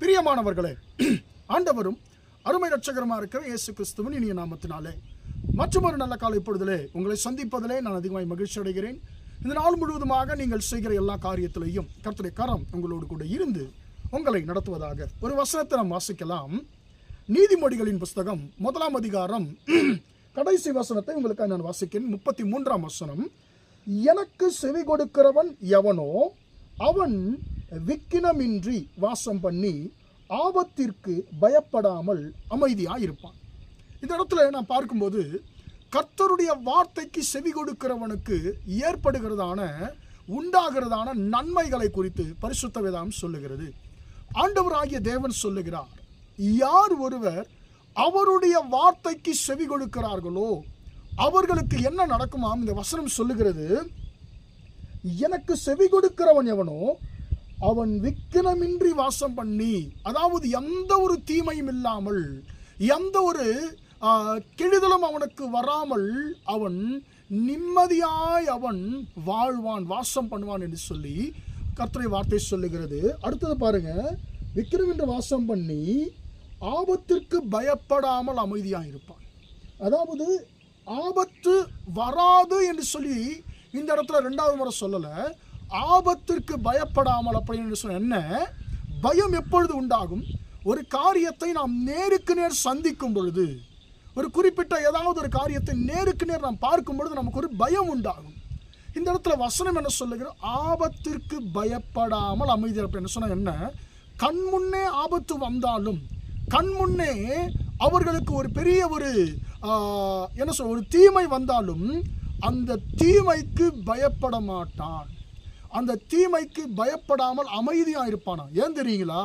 பிரியமானவர்களே ஆண்டவரும் அருமை ரட்சகரமாக இருக்கிற இயேசு கிறிஸ்துவின் இனிய நாமத்தினாலே மற்றொரு நல்ல கால இப்பொழுதிலே உங்களை சந்திப்பதிலே நான் அதிகமாய் மகிழ்ச்சி அடைகிறேன். இந்த நாள் முழுவதுமாக நீங்கள் செய்கிற எல்லா காரியத்திலையும் கர்த்தருடைய கரம் உங்களோடு கூட இருந்து உங்களை நடத்துவதாக ஒரு வசனத்தை நாம் வாசிக்கலாம். நீதிமொழிகளின் புஸ்தகம் முதலாம் அதிகாரம் கடைசி வசனத்தை உங்களுக்காக நான் வாசிக்கிறேன். முப்பத்தி மூன்றாம் வசனம் எனக்கு செவி கொடுக்கிறவன் எவனோ அவன் விக்கினமின்றி வாசம் பண்ணி ஆபத்திற்கு பயப்படாமல் அமைதியாக இருப்பான் இந்த இடத்துல நான் பார்க்கும்போது கர்த்தருடைய வார்த்தைக்கு செவி கொடுக்கிறவனுக்கு ஏற்படுகிறதான உண்டாகிறதான நன்மைகளை குறித்து பரிசுத்த வேதாம் சொல்லுகிறது. ஆண்டவராகிய தேவன் சொல்லுகிறார் யார் ஒருவர் அவருடைய வார்த்தைக்கு செவி கொடுக்கிறார்களோ அவர்களுக்கு என்ன நடக்குமாம்? இந்த வசனம் சொல்லுகிறது. எனக்கு செவி கொடுக்கிறவன் எவனோ அவன் விக்கிரமின்றி வாசம் பண்ணி அதாவது எந்த ஒரு தீமையும் இல்லாமல் எந்த ஒரு கெடுதலும் அவனுக்கு வராமல் அவன் நிம்மதியாய் அவன் வாழ்வான் வாசம் பண்ணுவான் என்று சொல்லி கர்த்தரை வார்த்தை சொல்லுகிறது. அடுத்தது பாருங்க விக்கிரம் என்று வாசம் பண்ணி ஆபத்திற்கு பயப்படாமல் அமைதியாக இருப்பான். அதாவது ஆபத்து வராது என்று சொல்லி இந்த இடத்துல ரெண்டாவது முறை சொல்லலை. ஆபத்திற்கு பயப்படாமல் அப்படின்னு சொன்ன என்ன? பயம் எப்பொழுது உண்டாகும்? ஒரு காரியத்தை நாம் நேருக்கு நேர் சந்திக்கும் பொழுது ஒரு குறிப்பிட்ட ஏதாவது ஒரு காரியத்தை நேருக்கு நேர் நாம் பார்க்கும் பொழுது நமக்கு ஒரு பயம் உண்டாகும். இந்த இடத்துல வசனம் என்ன சொல்லுகிற ஆபத்திற்கு பயப்படாமல் அமைதி அப்படின்னு சொன்ன என்ன? கண் முன்னே ஆபத்து வந்தாலும் கண் முன்னே அவர்களுக்கு ஒரு பெரிய ஒரு என்ன சொல் ஒரு தீமை வந்தாலும் அந்த தீமைக்கு பயப்பட மாட்டான். அந்த தீமைக்கு பயப்படாமல் அமைதியாக இருப்பானா? ஏன் தெரியுங்களா?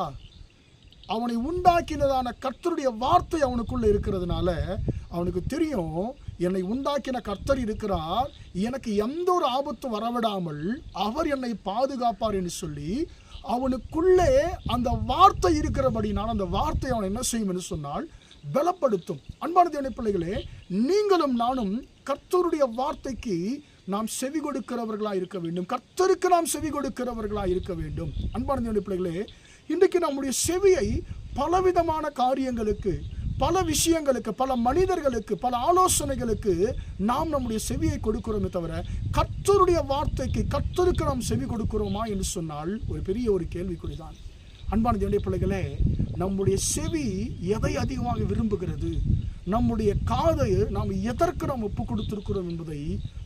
அவனை உண்டாக்கினதான கர்த்தருடைய வார்த்தை அவனுக்குள்ள இருக்கிறதுனால அவனுக்கு தெரியும் என்னை உண்டாக்கின கர்த்தர் இருக்கிறார் எனக்கு எந்த ஒரு ஆபத்தும் வரவிடாமல் அவர் என்னை பாதுகாப்பார் என்று சொல்லி அவனுக்குள்ளே அந்த வார்த்தை இருக்கிறபடினால் அந்த வார்த்தை அவன் என்ன செய்யும் என்று சொன்னால் பலப்படுத்தும். அன்பான தேவனை பிள்ளைகளே நீங்களும் நானும் கர்த்தருடைய வார்த்தைக்கு நாம் செவி கொடுக்கிறவர்களாக இருக்க வேண்டும். கர்த்தருக்கு நாம் செவி கொடுக்கிறவர்களாக இருக்க வேண்டும். அன்பார்ந்த பிள்ளைகளே இன்றைக்கு நம்முடைய செவியை பலவிதமான காரியங்களுக்கு பல விஷயங்களுக்கு பல மனிதர்களுக்கு பல ஆலோசனைகளுக்கு நாம் நம்முடைய செவியை கொடுக்கிறோமே தவிர கர்த்தருடைய வார்த்தைக்கு கர்த்தருக்கு நாம் செவி கொடுக்கிறோமா என்று சொன்னால் ஒரு பெரிய ஒரு கேள்விக்குறிதான். அன்பான தேவனுடைய பிள்ளைகளே நம்முடைய செவி எதை அதிகமாக விரும்புகிறது? நம்முடைய காதை நாம் எதற்கு நாம் ஒப்பு கொடுத்திருக்கிறோம் என்பதை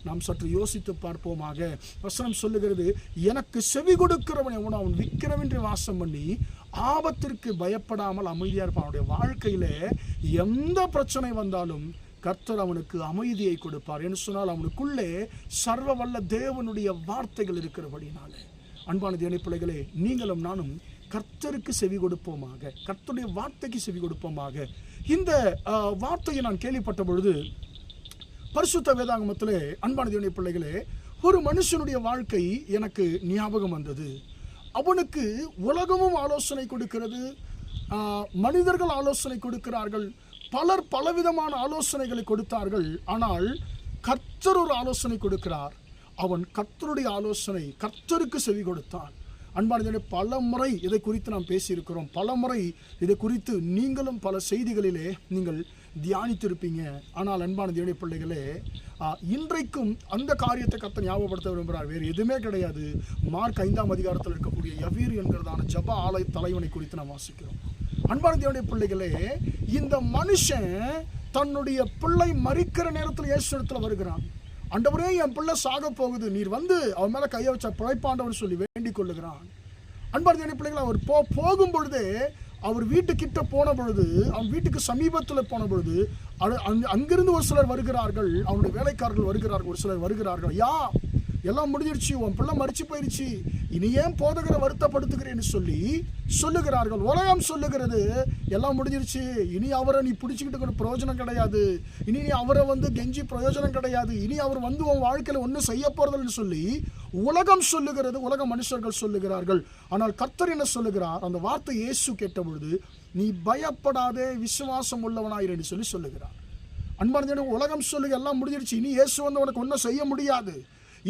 நாம் சற்று யோசித்து பார்ப்போமாக. வசனம் சொல்லுகிறது எனக்கு செவி கொடுக்கிறவன் எவனோ அவன் விக்கிரமின்றி வாசம் பண்ணி ஆபத்திற்கு பயப்படாமல் அமைதியாக இருப்பான். அவனுடைய வாழ்க்கையில எந்த பிரச்சனை வந்தாலும் கர்த்தர் அவனுக்கு அமைதியை கொடுப்பார். என்று சொன்னால் அவனுக்குள்ளே சர்வ வல்ல தேவனுடைய வார்த்தைகள் இருக்கிறபடினாலே. அன்பான தேவனை பிள்ளைகளே நீங்களும் நானும் கர்த்தருக்கு செவி கொடுப்போமாக கர்த்தருடைய வார்த்தைக்கு செவி கொடுப்போமாக. இந்த வார்த்தையை நான் கேள்விப்பட்ட பொழுது பரிசுத்த வேதாங்கமத்திலே அன்பான தேவனுடைய பிள்ளைகளே ஒரு மனுஷனுடைய வாழ்க்கை எனக்கு ஞாபகம் வந்தது. அவனுக்கு உலகமும் ஆலோசனை கொடுக்கிறது மனிதர்கள் ஆலோசனை கொடுக்கிறார்கள் பலர் பலவிதமான ஆலோசனைகளை கொடுத்தார்கள் ஆனால் கர்த்தர் ஒரு ஆலோசனை கொடுக்கிறார். அவன் கர்த்தருடைய ஆலோசனை கர்த்தருக்கு செவி கொடுத்தான். அன்பானதே பல முறை இதை குறித்து நாம் பேசியிருக்கிறோம். பல முறை இதை குறித்து நீங்களும் பல செய்திகளிலே நீங்கள் தியானித்திருப்பீங்க. ஆனால் அன்பான பிள்ளைகளே இன்றைக்கும் அந்த காரியத்தை கத்த ஞாபகப்படுத்த விரும்புகிறார். வேறு எதுவுமே கிடையாது. மார்க் ஐந்தாம் அதிகாரத்தில் இருக்கக்கூடிய யவீர் என்கிறதான ஜப ஆலய தலைவனை குறித்து நாம் வாசிக்கிறோம். அன்பான தேவனுடைய பிள்ளைகளே இந்த மனுஷன் தன்னுடைய பிள்ளை மறிக்கிற நேரத்தில் இயேசு இடத்துல வருகிறான். அண்டவரே என் பிள்ளை சாக போகுது. நீர் வந்து அவன் மேலே கையை வச்ச பிழைப்பாண்டவன் சொல்லி வேண்டிக் கொள்ளுகிறான் அன்பான பிள்ளைகள் அவர் போ போகும் பொழுது அவர் வீட்டுக்கிட்ட போன பொழுது அவன் வீட்டுக்கு சமீபத்தில் போன பொழுது அது- அங்கிருந்து ஒரு சிலர் வருகிறார்கள் அவனுடைய வேலைக்காரர்கள் வருகிறார்கள் ஒரு சிலர் வருகிறார்கள். யா எல்லாம் முடிஞ்சிருச்சு உன் பிள்ளை மறிச்சு போயிருச்சு. இனி ஏன் போதகரை வருத்தப்படுத்துகிறேன்னு சொல்லி சொல்லுகிறார்கள். உலகம் சொல்லுகிறது எல்லாம் முடிஞ்சிருச்சு. இனி அவரை நீ பிடிச்சிக்கிட்டு பிரயோஜனம் கிடையாது. இனி நீ அவரை வந்து கெஞ்சி பிரயோஜனம் கிடையாது. இனி அவர் வந்து உன் வாழ்க்கையில் ஒன்றும் செய்ய போறதில்லைன்னு சொல்லி உலகம் சொல்லுகிறது உலக மனுஷர்கள் சொல்லுகிறார்கள். ஆனால் கர்த்தர் என்ன சொல்லுகிறார்? அந்த வார்த்தை இயேசு கேட்ட பொழுது நீ பயப்படாதே விசுவாசம் உள்ளவனாயிரன்னு சொல்லி சொல்லுகிறார். அன்பான உலகம் சொல்லுங்க எல்லாம் முடிஞ்சிருச்சு. இனி இயேசு வந்து உனக்கு ஒன்றும் செய்ய முடியாது.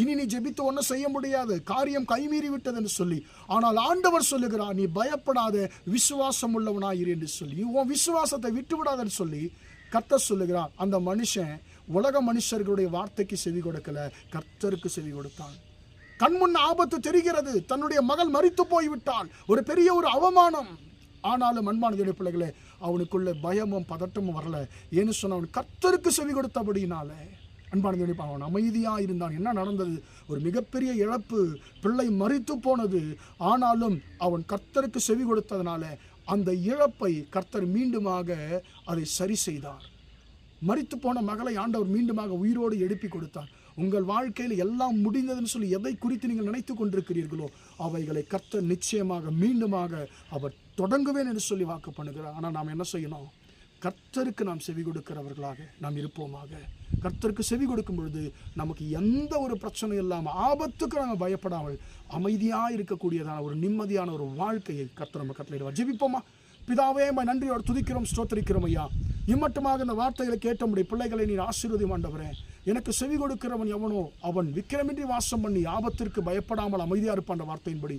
இனி நீ ஜெபித்து ஒன்றும் செய்ய முடியாது. காரியம் கைமீறி விட்டது என்று சொல்லி ஆனால் ஆண்டவர் சொல்லுகிறார் நீ பயப்படாத விசுவாசம் உள்ளவனாயிரு என்று சொல்லி உன் விசுவாசத்தை விட்டுவிடாதன்னு சொல்லி கர்த்தர் சொல்லுகிறார் அந்த மனுஷன் உலக மனுஷர்களுடைய வார்த்தைக்கு செவி கொடுக்கல கர்த்தருக்கு செவி கொடுத்தான். கண்முன் ஆபத்து தெரிகிறது தன்னுடைய மகள் மறித்து போய்விட்டாள். ஒரு பெரிய ஒரு அவமானம். ஆனாலும் அன்பான தேவனுடைய பிள்ளைகளே அவனுக்குள்ள பயமும் பதட்டமும் வரல. ஏன்னு சொன்ன அவன் கர்த்தருக்கு செவி கொடுத்தபடினாலே அன்பான தேவனுடைய அவன் அமைதியாக இருந்தான் என்ன நடந்தது? ஒரு மிகப்பெரிய இழப்பு. பிள்ளை மறித்து போனது. ஆனாலும் அவன் கர்த்தருக்கு செவி கொடுத்ததுனால அந்த இழப்பை கர்த்தர் மீண்டுமாக அதை சரி செய்தார். மறித்து போன மகளை ஆண்டவர் மீண்டுமாக உயிரோடு எழுப்பி கொடுத்தார். உங்கள் வாழ்க்கையில் எல்லாம் முடிந்ததுன்னு சொல்லி எதை குறித்து நீங்கள் நினைத்து கொண்டிருக்கிறீர்களோ அவைகளை கர்த்தர் நிச்சயமாக மீண்டுமாக அவர் தொடங்குவேன் என்று சொல்லி வாக்கு பண்ணுகிறார். ஆனால் நாம் என்ன செய்யணும்? கர்த்தருக்கு நாம் செவி கொடுக்கிறவர்களாக நாம் இருப்போமாக. கர்த்தருக்கு செவி கொடுக்கும் பொழுது நமக்கு எந்த ஒரு பிரச்சனையும் இல்லாமல் ஆபத்துக்கு நாங்கள் பயப்படாமல் அமைதியாக இருக்கக்கூடியதான ஒரு நிம்மதியான ஒரு வாழ்க்கையை கர்த்தர் நம்ம கட்டளையிடுவார். ஜெபிப்போமா? பிதாவே உம்மை நன்றியோடு துதிக்கிறோம் ஸ்தோத்திரிக்கிறோம் ஐயா. இம்மட்டுமாக இந்த வார்த்தைகளை கேட்ட முடிய பிள்ளைகளை நீர் ஆசீர்வதி ஆண்டவரே. எனக்கு செவி கொடுக்கிறவன் எவனோ அவன் விக்கிரமின்றி வாசம் பண்ணி ஆபத்திற்கு பயப்படாமல் அமைதியாக இருப்பான் அந்த வார்த்தையின்படி.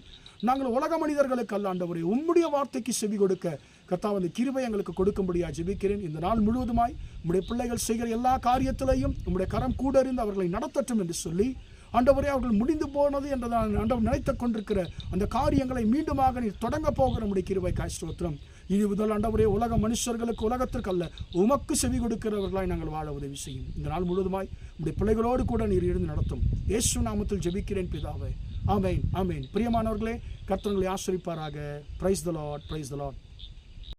நாங்கள் உலக மனிதர்களுக்கு அல்லாண்டவரே உம்முடைய வார்த்தைக்கு செவி கொடுக்க கத்தாவது அந்த கிருபை எங்களுக்கு கொடுக்கும்படியாக ஜெபிக்கிறேன். இந்த நாள் முழுவதுமாய் உங்களுடைய பிள்ளைகள் செய்கிற எல்லா காரியத்திலையும் உங்களுடைய கரம் கூட இருந்து அவர்களை நடத்தட்டும் என்று சொல்லி ஆண்டவரே அவர்கள் முடிந்து போனது என்றதான் ஆண்டவர் நினைத்துக் கொண்டிருக்கிற அந்த காரியங்களை மீண்டுமாக நீர் தொடங்க போகிற நம்முடைய கிருபை காய்ஸ்தோத்திரம் இனி முதல் ஆண்டவரே உலக மனுஷர்களுக்கு உலகத்திற்கு அல்ல உமக்கு செவி கொடுக்கிறவர்களாய் நாங்கள் வாழ உதவி செய்யும். இந்த நாள் முழுவதுமாய் உடைய பிள்ளைகளோடு கூட நீர் இருந்து நடத்தும். இயேசு நாமத்தில் ஜெபிக்கிறேன் பிதாவே. ஆமேன் ஆமேன். பிரியமானவர்களே கர்த்தர்களை ஆசிரிப்பாராக. Praise the Lord praise the Lord